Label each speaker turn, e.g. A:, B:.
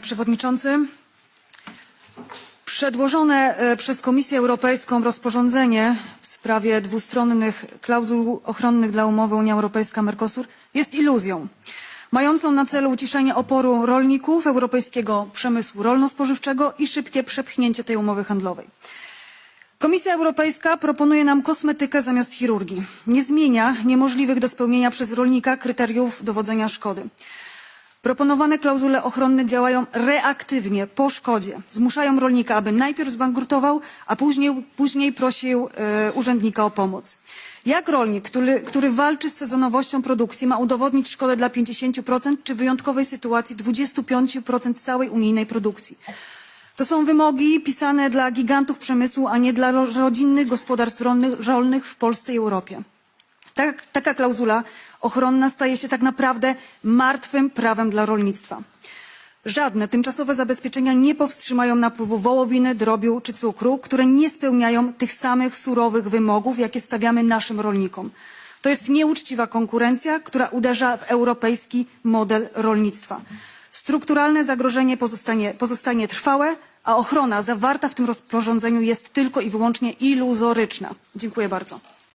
A: przewodniczący. Przedłożone e, przez Komisję Europejską rozporządzenie w sprawie dwustronnych klauzul ochronnych dla umowy Unia Europejska-Mercosur jest iluzją, mającą na celu uciszenie oporu rolników europejskiego przemysłu rolno-spożywczego i szybkie przepchnięcie tej umowy handlowej. Komisja Europejska proponuje nam kosmetykę zamiast chirurgii. Nie zmienia niemożliwych do spełnienia przez rolnika kryteriów dowodzenia szkody. Proponowane klauzule ochronne działają reaktywnie, po szkodzie. Zmuszają rolnika, aby najpierw zbankrutował, a później, później prosił e, urzędnika o pomoc. Jak rolnik, który, który walczy z sezonowością produkcji, ma udowodnić szkodę dla 50% czy wyjątkowej sytuacji 25% całej unijnej produkcji? To są wymogi pisane dla gigantów przemysłu, a nie dla ro- rodzinnych gospodarstw rolnych, rolnych w Polsce i Europie. Tak, taka klauzula ochronna staje się tak naprawdę martwym prawem dla rolnictwa. Żadne tymczasowe zabezpieczenia nie powstrzymają napływu wołowiny, drobiu czy cukru, które nie spełniają tych samych surowych wymogów, jakie stawiamy naszym rolnikom. To jest nieuczciwa konkurencja, która uderza w europejski model rolnictwa. Strukturalne zagrożenie pozostanie, pozostanie trwałe, a ochrona zawarta w tym rozporządzeniu jest tylko i wyłącznie iluzoryczna. Dziękuję bardzo.